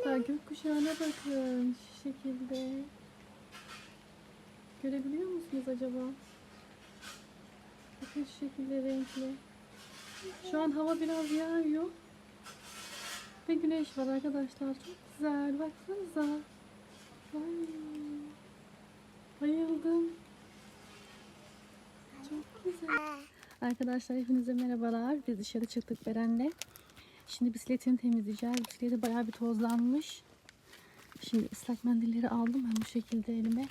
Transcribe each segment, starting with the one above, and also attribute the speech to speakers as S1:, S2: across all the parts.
S1: Arkadaşlar gökkuşağına bakın şu şekilde. Görebiliyor musunuz acaba? Bakın şu şekilde renkli. Şu an hava biraz yağıyor. Ve güneş var arkadaşlar. Çok güzel. Baksanıza. Ay. Bayıldım. Çok güzel. Arkadaşlar hepinize merhabalar. Biz dışarı çıktık Beren'le. Şimdi bisikletini temizleyeceğiz. Bisikleti bayağı bir tozlanmış. Şimdi ıslak mendilleri aldım ben bu şekilde elime.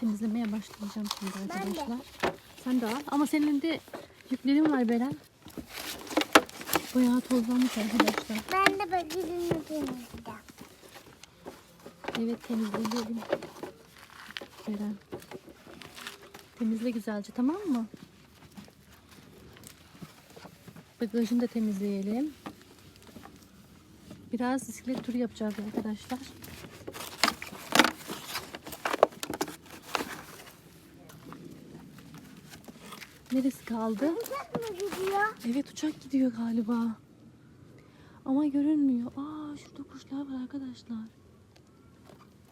S1: Temizlemeye başlayacağım şimdi
S2: Ben de.
S1: arkadaşlar. Sen de al. Ama senin elinde yüklerin var Beren. Bayağı tozlanmış arkadaşlar.
S2: Ben de bakırını temizleyeceğim.
S1: Evet temizleyelim. Beren. Temizle güzelce tamam mı? Bagajını da temizleyelim. Biraz bisiklet turu yapacağız arkadaşlar. Neresi kaldı?
S2: Uçak mı gidiyor?
S1: Evet uçak gidiyor galiba. Ama görünmüyor. Aa şurada kuşlar var arkadaşlar.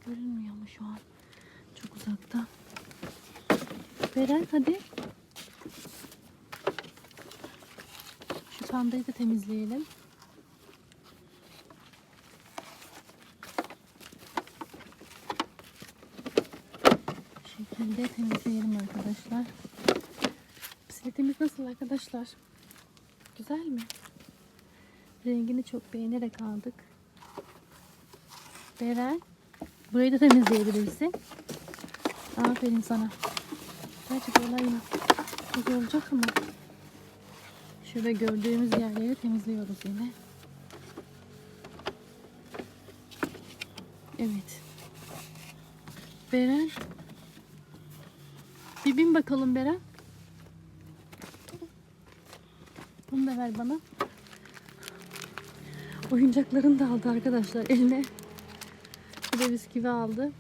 S1: Görünmüyor ama şu an. Çok uzakta. Beren hadi. Şu pandayı da temizleyelim. Bu şekilde temizleyelim arkadaşlar. Bisikletimiz nasıl arkadaşlar? Güzel mi? Rengini çok beğenerek aldık. Beren, burayı da temizleyebilirsin. Aferin sana. Gerçi kolay yine güzel olacak ama. Şurada gördüğümüz yerleri temizliyoruz yine. Evet. Beren. Bir bin bakalım Beren. Bunu da ver bana. Oyuncaklarını da aldı arkadaşlar eline. Bir de bisküvi aldı.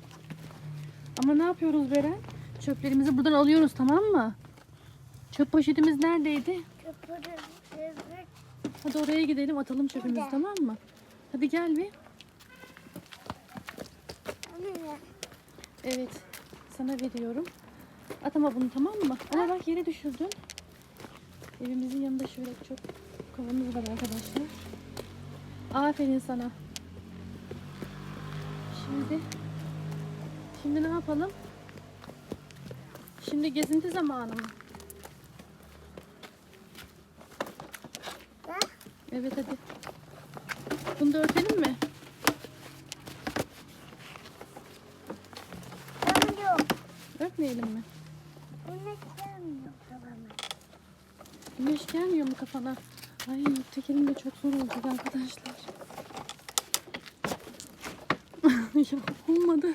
S1: Ama ne yapıyoruz Beren? Çöplerimizi buradan alıyoruz tamam mı? Çöp poşetimiz neredeydi? Hadi oraya gidelim atalım çöpümüzü
S2: Burada.
S1: tamam mı? Hadi gel bir. Evet. Sana veriyorum. At ama bunu tamam mı? Ama bak yere düşürdün. Evimizin yanında şöyle çok kovamız var arkadaşlar. Aferin sana. Şimdi Şimdi ne yapalım? Şimdi gezinti zamanı mı? Evet hadi. Bunu da örtelim mi? Örtmeyelim mi?
S2: Bu ne gelmiyor babama?
S1: Güneş gelmiyor mu kafana? Ay tekerim de çok zor olacak arkadaşlar. ya olmadı.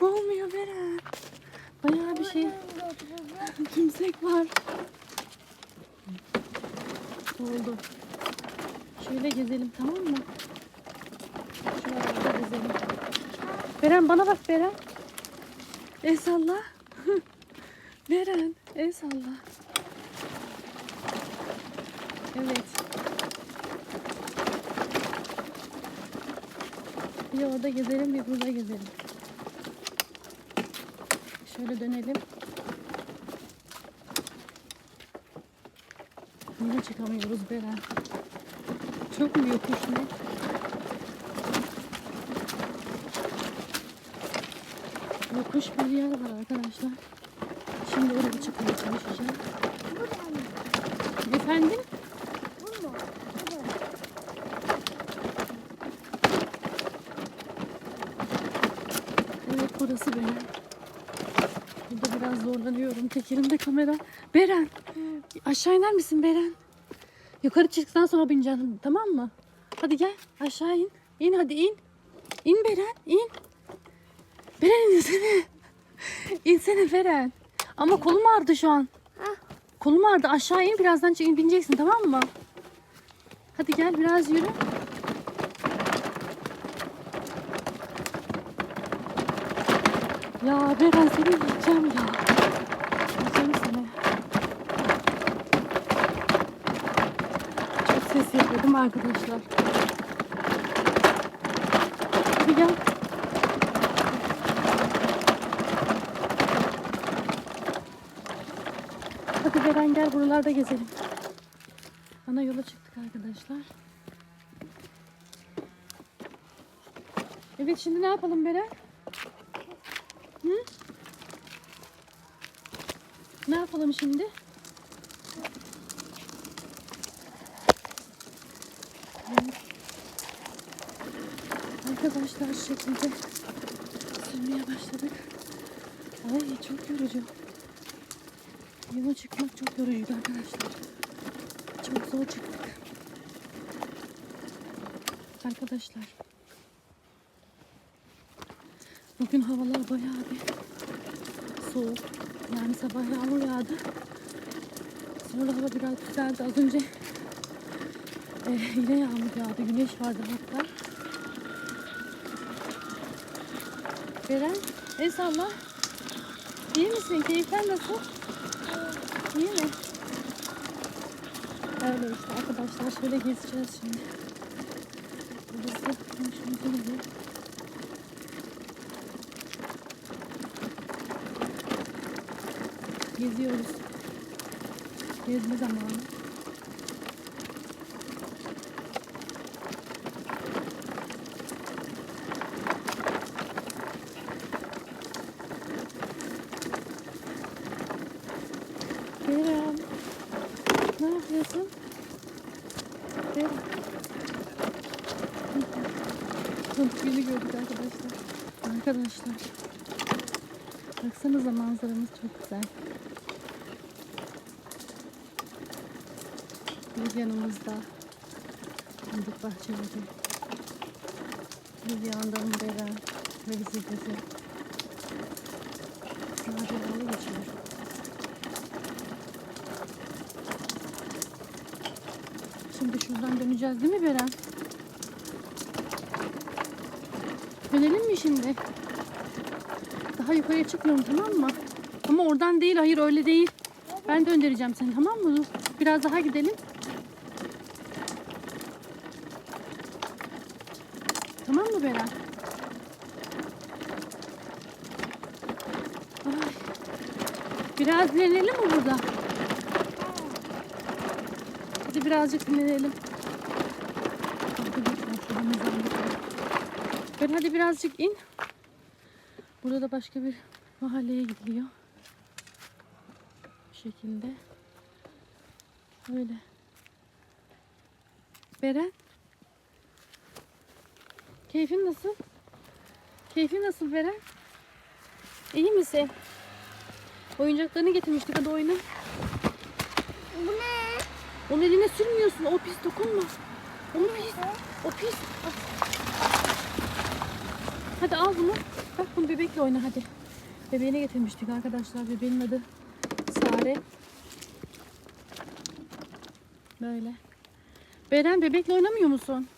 S1: Olmuyor Beren. Bayağı bir şey. Tümsek var. Oldu. Şöyle gezelim tamam mı? Şöyle gezelim. Beren bana bak Beren. El salla. Beren el salla. Evet. Bir orada gezelim bir burada gezelim. Şöyle dönelim. Niye çıkamıyoruz Beren? Çok mu yokuş ne? Yokuş bir yer var arkadaşlar. Şimdi oraya çıkmaya çalışacağım. Efendim? Evet burası Beren. Burada biraz zorlanıyorum. Tek elimde kamera. Beren. Aşağı iner misin Beren? Yukarı çıktıktan sonra bineceksin. Tamam mı? Hadi gel. Aşağı in. İn hadi in. İn Beren. in. Beren insene. İnsene Beren. Ama kolum ağrıdı şu an.
S2: Hah.
S1: Kolum ağrıdı. Aşağı in. Birazdan çık- bineceksin tamam mı? Hadi gel biraz yürü. Ya Beren seni yiyeceğim ya. Yiyeceğim seni. Çok ses yapıyordum arkadaşlar. Hadi gel. Beren gel buralarda gezelim. Ana yola çıktık arkadaşlar. Evet şimdi ne yapalım Beren? Hı? Ne yapalım şimdi? Evet. Arkadaşlar şekilde sürmeye başladık. Ay çok yorucu. Yola çıkmak çok yorucuydu arkadaşlar. Çok zor çıktık. Arkadaşlar. Bugün havalar bayağı bir soğuk. Yani sabah yağmur yağdı. Sonra hava biraz güzeldi. Az önce e, yine yağmur yağdı. Güneş vardı hatta. Beren, el salla. İyi misin? Keyifler nasıl? İyi mi? Öyle işte arkadaşlar şöyle gezeceğiz şimdi. Burası komşumuzun evi. Geziyoruz. Gezme zamanı. Beren. Ne yapıyorsun? Beren. Yüzü gördük arkadaşlar. Arkadaşlar. Baksanıza manzaramız çok güzel. Bir yanımızda fındık bahçeleri. Bir yandan Beren ve bizi bizi. Maceralı geçiyor. Şimdi şuradan döneceğiz değil mi Beren? Dönelim mi şimdi? Daha yukarıya çıkmıyorum tamam mı? Ama oradan değil hayır öyle değil. Ben döndüreceğim seni tamam mı? Biraz daha gidelim. Tamam mı Beren? Biraz dinlenelim mi burada? Birazcık dinlenelim. Ben hadi birazcık in. Burada da başka bir mahalleye gidiliyor. Bu şekilde. Öyle. Beren. Keyfin nasıl? Keyfin nasıl Beren? İyi misin? Oyuncaklarını getirmiştik hadi oyna.
S2: Bu ne?
S1: Onu eline sürmüyorsun. O pis dokunma. O pis. O pis. Hadi al bunu. Bak bunu bebekle oyna hadi. Bebeğine getirmiştik arkadaşlar. Bebeğin adı Sare. Böyle. Beren bebekle oynamıyor musun?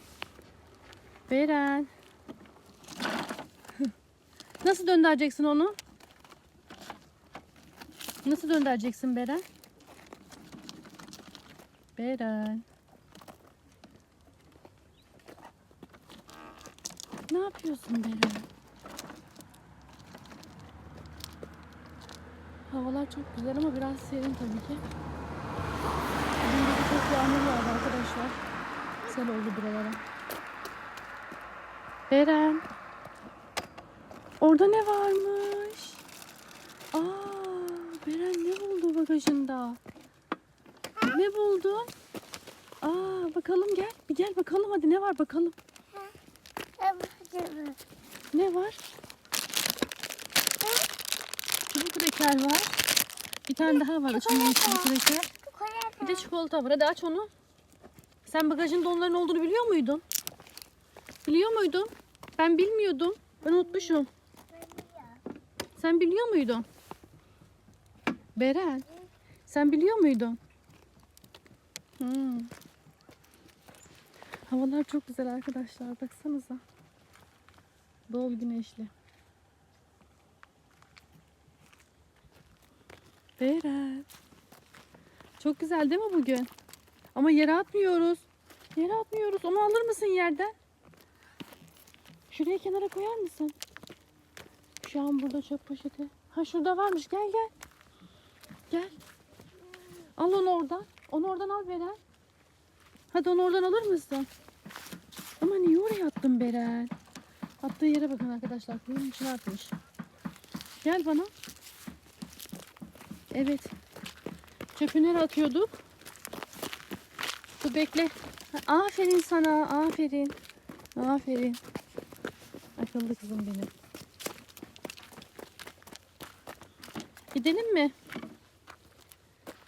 S1: Beren. Nasıl döndüreceksin onu? Nasıl döndüreceksin Beren? Beren. Ne yapıyorsun Beren? Havalar çok güzel ama biraz serin tabii ki. Bugün gece çok yağmur yağdı arkadaşlar. Sel oldu buralara. Beren. Orada ne varmış? Aa, Beren ne buldu bagajında? Ne buldun? Aa bakalım gel. Bir gel bakalım hadi ne var bakalım. Ne var? Çubuk kreker var. Bir tane daha var içinde çubuk kreker. Bir de çikolata var. Hadi aç onu. Sen bagajında onların olduğunu biliyor muydun? Biliyor muydun? Ben bilmiyordum. Ben unutmuşum. Sen biliyor muydun? Beren. Sen biliyor muydun? Hmm. Havalar çok güzel arkadaşlar. Baksanıza. Bol güneşli. Beren. Çok güzel değil mi bugün? Ama yere atmıyoruz. Yere atmıyoruz. Onu alır mısın yerden? Şuraya kenara koyar mısın? Şu an burada çöp poşeti. Ha şurada varmış. Gel gel. Gel. Al onu oradan. Onu oradan al Beren. Hadi onu oradan alır mısın? Ama niye oraya attın Beren? Attığı yere bakın arkadaşlar. Kuyunun içine atmış. Gel bana. Evet. Çöpü nereye atıyorduk? Dur bekle. Aferin sana. Aferin. Aferin. Akıllı kızım benim. Gidelim mi?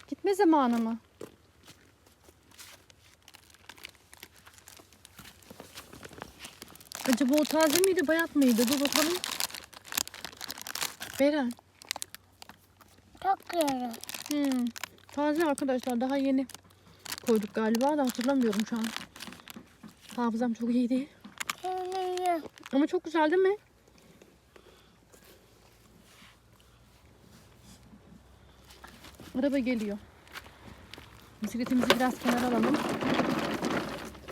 S1: Gitme zamanı mı? Acaba o taze miydi, bayat mıydı? Dur bakalım. Beren.
S2: Çok güzel.
S1: Hmm, taze arkadaşlar daha yeni koyduk galiba da hatırlamıyorum şu an. Hafızam çok iyi değil. Ama çok güzel değil mi? Araba geliyor. Bisikletimizi biraz kenara alalım.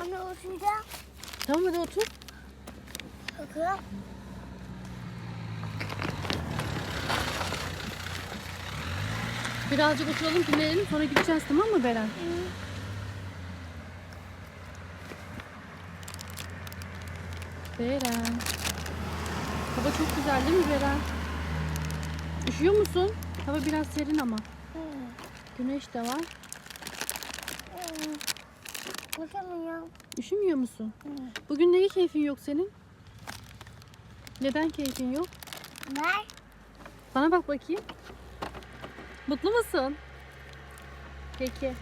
S2: Anne oturacağım.
S1: Tamam hadi otur.
S2: Bakın.
S1: Birazcık oturalım dinlenelim sonra gideceğiz tamam mı Beren? Beren. Hava çok güzel değil mi Beren? Üşüyor musun? Hava biraz serin ama. Güneş de var.
S2: Bakamıyorum.
S1: Üşümüyor musun? Bugün neyi keyfin yok senin? Neden keyfin yok?
S2: Ver.
S1: Bana bak bakayım. Mutlu musun? Peki.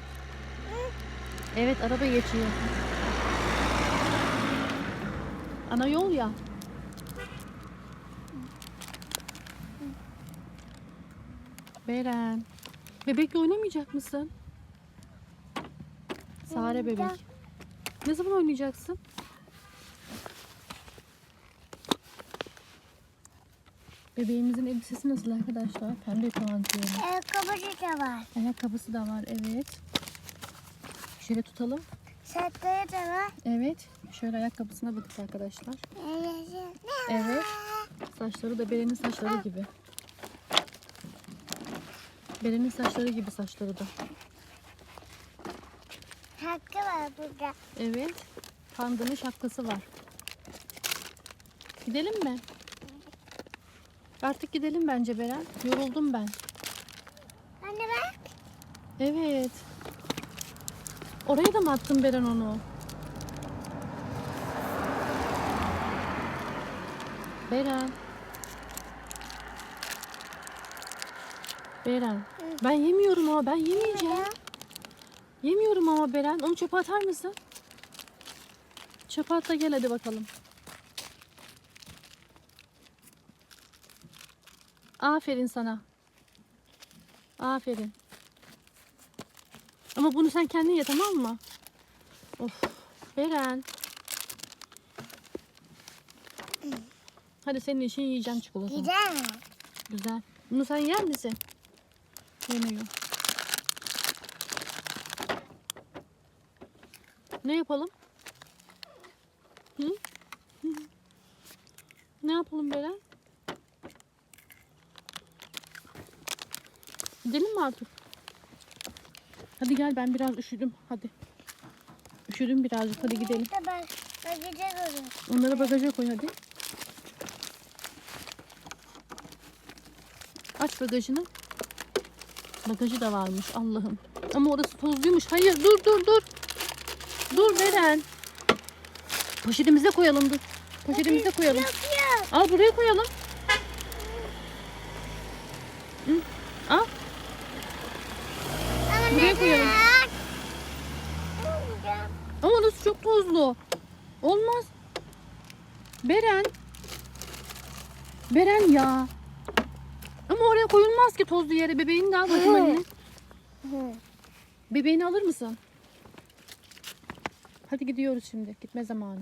S1: Evet araba geçiyor. Ana yol ya. Beren. Bebekle oynamayacak mısın? Sare bebek. Ne zaman oynayacaksın? Bebeğimizin elbisesi nasıl arkadaşlar? Pembe pantolonu.
S2: Ayakkabıcı da var.
S1: Ayakkabısı da var evet. Şöyle tutalım.
S2: Setleri de var.
S1: Evet. Şöyle ayakkabısına bakın arkadaşlar.
S2: Evet.
S1: Saçları da Beren'in saçları gibi. Beren'in saçları gibi saçları da.
S2: Hakkı var burada.
S1: Evet. Pandanın şapkası var. Gidelim mi? Artık gidelim bence Beren. Yoruldum ben.
S2: Anne bak.
S1: Evet. Oraya da mı attın Beren onu? Beren. Beren. Ben yemiyorum ama ben yemeyeceğim. Yemiyorum ama Beren. Onu çöpe atar mısın? Çöpe at da gel hadi bakalım. Aferin sana. Aferin. Ama bunu sen kendin ye tamam mı? Of. Beren. Hadi senin için yiyeceğim çikolata.
S2: Güzel mi?
S1: Güzel. Bunu sen yer misin? Yemiyor. Ne yapalım? Hı? Hı. Ne yapalım Beren? Gidelim mi artık? Hadi gel ben biraz üşüdüm. Hadi. Üşüdüm birazcık. Hadi gidelim.
S2: Bak güzel olur.
S1: Onları bagaja koy hadi. Aç bagajını. Bagajı da varmış Allah'ım. Ama orası tozluymuş. Hayır dur dur dur. Dur Beren. Poşetimize koyalım dur. Poşetimize koyalım. Al buraya koyalım. Hı, Al.
S2: Ama
S1: Buraya koyalım. Ama orası çok tozlu. Olmaz. Beren. Beren ya. Ama oraya koyulmaz ki tozlu yere. Bebeğini de al bakayım anne. Bebeğini alır mısın? Hadi gidiyoruz şimdi. Gitme zamanı.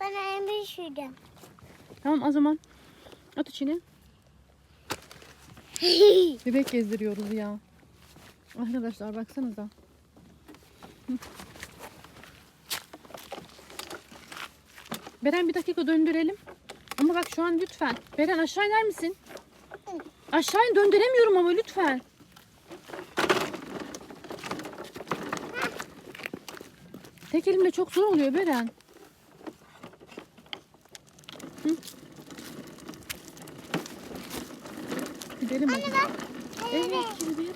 S2: Bana emri şuradan.
S1: Tamam o zaman. At içine. Bebek gezdiriyoruz ya. Arkadaşlar baksanıza. Beren bir dakika döndürelim. Ama bak şu an lütfen. Beren aşağı iner misin? Aşağı in döndüremiyorum ama lütfen. Tek elimle çok zor oluyor Beren. Hı? Gidelim hadi.
S2: Bak.
S1: Evet kirliye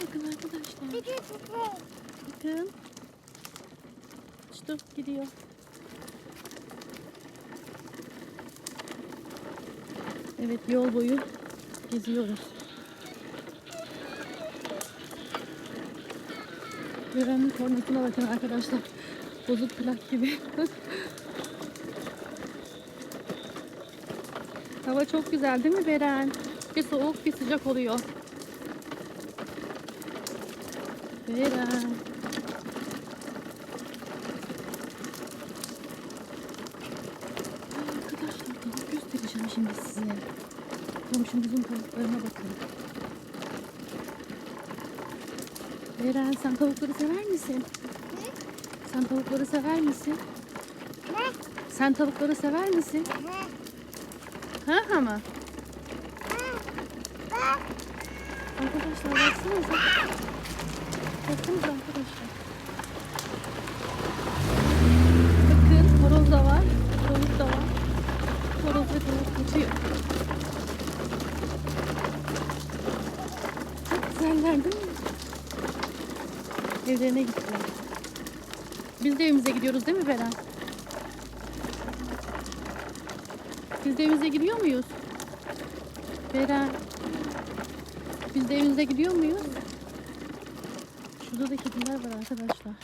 S1: bakın. İşte gidiyor. Evet yol boyu geziyoruz. Görenin kornasına bakın arkadaşlar. Bozuk plak gibi. Hava çok güzel değil mi Beren? Bir soğuk bir sıcak oluyor. Beren. Ay arkadaşlar tavuk göstereceğim şimdi size. Komşumuzun tavuklarına bakın. Beren sen tavukları sever misin? Sen tavukları sever misin?
S2: Ne?
S1: Sen tavukları sever misin?
S2: Ha.
S1: Ha ama.
S2: Bak.
S1: Arkadaşlar baksanıza. Baksanıza arkadaşlar. Bakın horoz da var. Tavuk da var. Horoz ve tavuk kaçıyor. Çok güzeller değil mi? Evlerine gittiler. Biz de evimize gidiyoruz değil mi Beren? Biz de evimize gidiyor muyuz? Beren. Biz de evimize gidiyor muyuz? Şurada da kediler var arkadaşlar.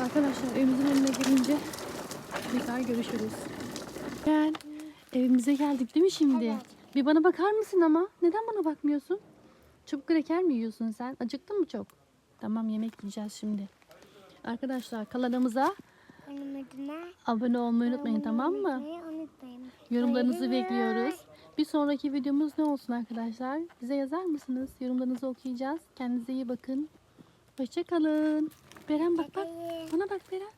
S1: Arkadaşlar evimizin önüne gelince tekrar görüşürüz. Gel. Evimize geldik değil mi şimdi?
S2: Evet.
S1: Bir bana bakar mısın ama? Neden bana bakmıyorsun? Çubuk kreker mi yiyorsun sen? Acıktın mı çok? Tamam yemek yiyeceğiz şimdi. Arkadaşlar
S2: adıma.
S1: Abone olmayı unutmayın tamam mı? Yorumlarınızı bekliyoruz. Bir sonraki videomuz ne olsun arkadaşlar? Bize yazar mısınız? Yorumlarınızı okuyacağız. Kendinize iyi bakın. Hoşçakalın. Beren bak bak. Bana bak Beren.